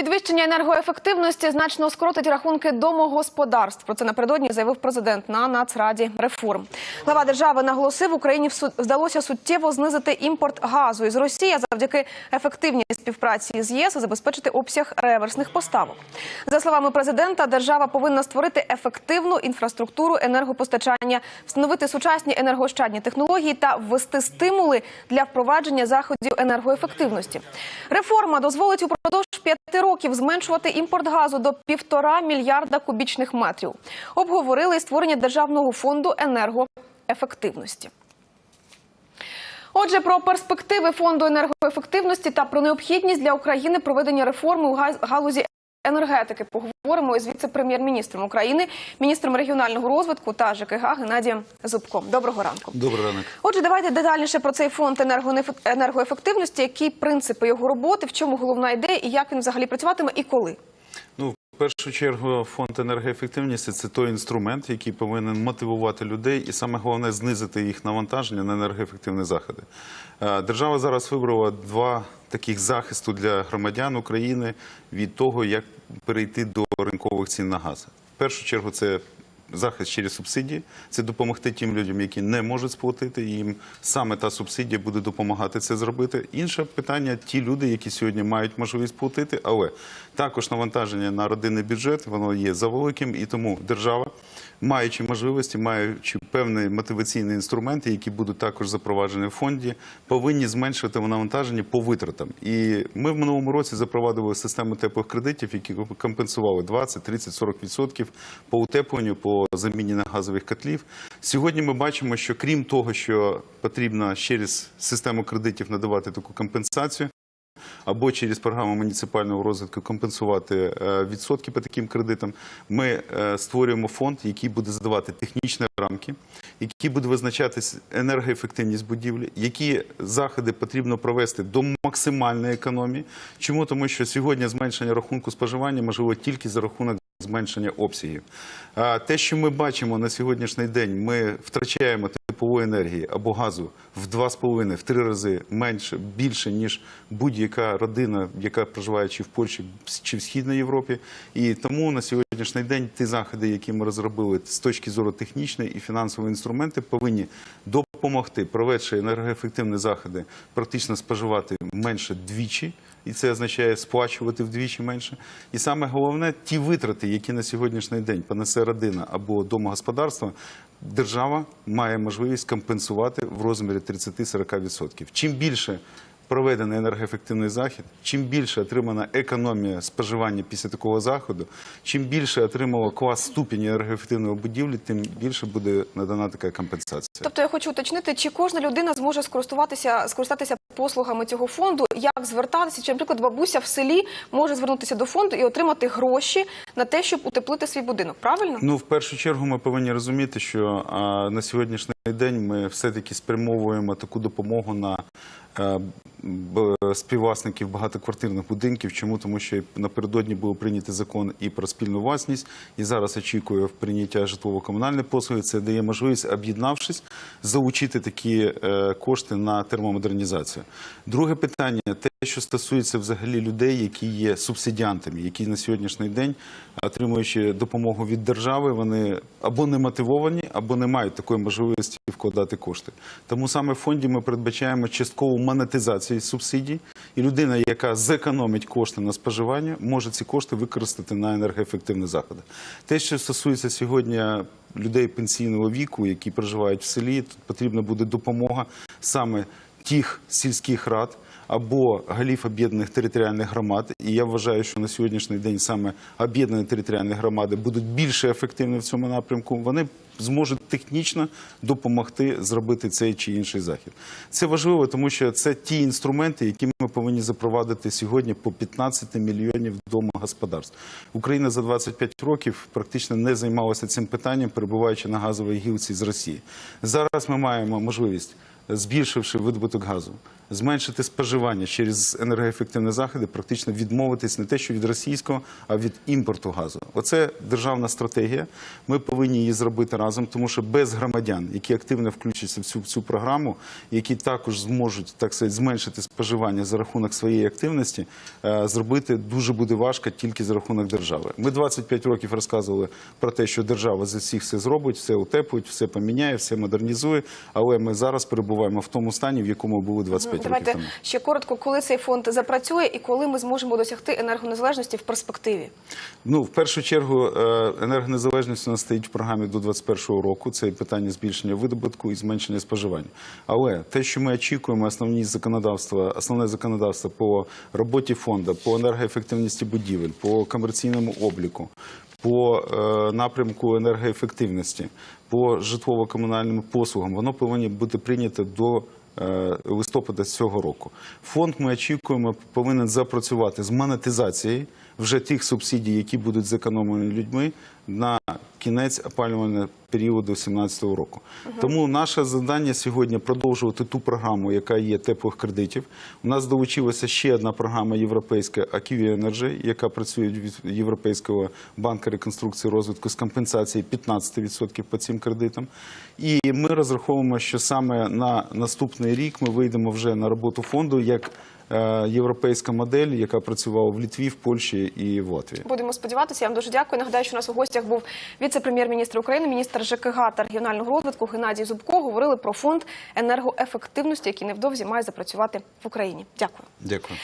Підвищення енергоефективності значно скоротить рахунки домогосподарств. Про це напередодні заявив президент на Нацраді реформ. Глава держави наголосив, Україні вдалося суттєво знизити імпорт газу із Росії, завдяки ефективній співпраці з ЄС забезпечити обсяг реверсних поставок. За словами президента, держава повинна створити ефективну інфраструктуру енергопостачання, встановити сучасні енергоощадні технології та ввести стимули для впровадження заходів енергоефективності. Реформа дозволить упродовж п'яти років зменшувати імпорт газу до півтора мільярда кубічних метрів. Обговорили створення державного фонду енергоефективності. Отже, про перспективи фонду енергоефективності та про необхідність для України проведення реформи у галузі енергетики поговоримо із віце-прем'єр-міністром України, міністром регіонального розвитку та ЖКГ Геннадієм Зубком. Доброго ранку. Добрий ранок. Отже, давайте детальніше про цей фонд енергоефективності. Які принципи його роботи, в чому головна ідея і як він взагалі працюватиме і коли? Першу чергу, фонд енергоефективності це той інструмент, який повинен мотивувати людей, і саме головне знизити їх навантаження на енергоефективні заходи. Е, Держава зараз вибрала два таких захисту для громадян України від того, як перейти до ринкових цін на газ. В першу чергу, це захист через субсидії, це допомогти тим людям, які не можуть сплатити. і Їм саме та субсидія буде допомагати це зробити. Інше питання: ті люди, які сьогодні мають можливість платити, але також навантаження на родинний бюджет воно є завеликим, і тому держава, маючи можливості, маючи певні мотиваційні інструменти, які будуть також запроваджені в фонді, повинні зменшувати навантаження по витратам. І ми в минулому році запровадили систему теплих кредитів, які компенсували 20, 30, 40 відсотків по утепленню, по заміні на газових котлів. Сьогодні ми бачимо, що крім того, що потрібно через систему кредитів надавати таку компенсацію. Або через програму муніципального розвитку компенсувати е, відсотки по таким кредитам. Ми е, створюємо фонд, який буде задавати технічні рамки, який буде визначатись енергоефективність будівлі, які заходи потрібно провести до максимальної економії. Чому тому, що сьогодні зменшення рахунку споживання можливо тільки за рахунок зменшення обсягів. А те, що ми бачимо на сьогоднішній день, ми втрачаємо теплової енергії або газу в два з половиною, в три рази менше, більше ніж будь-яка родина, яка проживає чи в Польщі, чи в Східній Європі. І тому на сьогоднішній день ті заходи, які ми розробили з точки зору технічної і фінансової інструменти, повинні допомогти, проведши енергоефективні заходи, практично споживати менше двічі. І це означає сплачувати вдвічі менше. І саме головне, ті витрати, які на сьогоднішній день понесе родина або домогосподарство, держава має можливість компенсувати в розмірі 30-40%. Чим більше проведений енергоефективний захід, чим більше отримана економія споживання після такого заходу, чим більше отримала клас ступінь енергоефективної будівлі, тим більше буде надана така компенсація. Тобто я хочу уточнити, чи кожна людина зможе скористуватися скористатися послугами цього фонду, як звертатися, чи, наприклад, бабуся в селі може звернутися до фонду і отримати гроші на те, щоб утеплити свій будинок. Правильно? Ну, в першу чергу, ми повинні розуміти, що на сьогоднішній день ми все-таки спрямовуємо таку допомогу на е, співвласників багатоквартирних будинків. Чому? Тому що напередодні був прийнятий закон і про спільну власність, і зараз очікує прийняття житлово-комунальної послуги. Це дає можливість, об'єднавшись, залучити такі е, кошти на термомодернізацію. Друге питання те, що стосується взагалі людей, які є субсидіантами, які на сьогоднішній день, отримуючи допомогу від держави, вони або не мотивовані, або не мають такої можливості вкладати кошти. Тому саме в фонді ми передбачаємо часткову монетизацію субсидій, і людина, яка зекономить кошти на споживання, може ці кошти використати на енергоефективні заходи. Те, що стосується сьогодні людей пенсійного віку, які проживають в селі, тут потрібна буде допомога саме тих сільських рад або голів об'єднаних територіальних громад. І я вважаю, що на сьогоднішній день саме об'єднані територіальні громади будуть більше ефективні в цьому напрямку. Вони зможуть технічно допомогти зробити цей чи інший захід. Це важливо, тому що це ті інструменти, які ми повинні запровадити сьогодні по 15 мільйонів домогосподарств. Україна за 25 років практично не займалася цим питанням, перебуваючи на газовій гілці з Росії. Зараз ми маємо можливість збільшивши видобуток газу, зменшити споживання через енергоефективні заходи, практично відмовитись не те, що від російського, а від імпорту газу. Оце державна стратегія. Ми повинні її зробити разом, тому що без громадян, які активно включаться в цю, в цю програму, які також зможуть так сказати, зменшити споживання за рахунок своєї активності, е, зробити дуже буде важко тільки за рахунок держави. Ми 25 років розказували про те, що держава за всіх все зробить, все утеплить, все поміняє, все модернізує. Але ми зараз перебуваємо в тому стані, в якому були 25 Давайте тому. ще коротко, коли цей фонд запрацює і коли ми зможемо досягти енергонезалежності в перспективі. Ну, в першу чергу, е, енергонезалежність у нас стоїть в програмі до 2021 року. Це питання збільшення видобутку і зменшення споживання. Але те, що ми очікуємо, основні законодавства, основне законодавство по роботі фонду, по енергоефективності будівель, по комерційному обліку, по е, напрямку енергоефективності, по житлово-комунальним послугам, воно повинно бути прийнято до листопада цього року. Фонд ми очікуємо повинен запрацювати з монетизації вже тих субсидій, які будуть зекономлені людьми на кінець опалювального періоду 2017 року. Тому наше завдання сьогодні продовжувати ту програму, яка є теплих кредитів. У нас долучилася ще одна програма європейська Akivi Energy, яка працює від Європейського банку реконструкції розвитку з компенсацією 15% по цим кредитам. І ми розраховуємо, що саме на наступний рік ми вийдемо вже на роботу фонду як європейська модель, яка працювала в Літві, в Польщі і в Латвії. Будемо сподіватися. Я вам дуже дякую. Нагадаю, що у нас у гостях був віце-прем'єр-міністр України, міністр ЖКГ та регіонального розвитку Геннадій Зубко. Говорили про фонд енергоефективності, який невдовзі має запрацювати в Україні. Дякую. Дякую.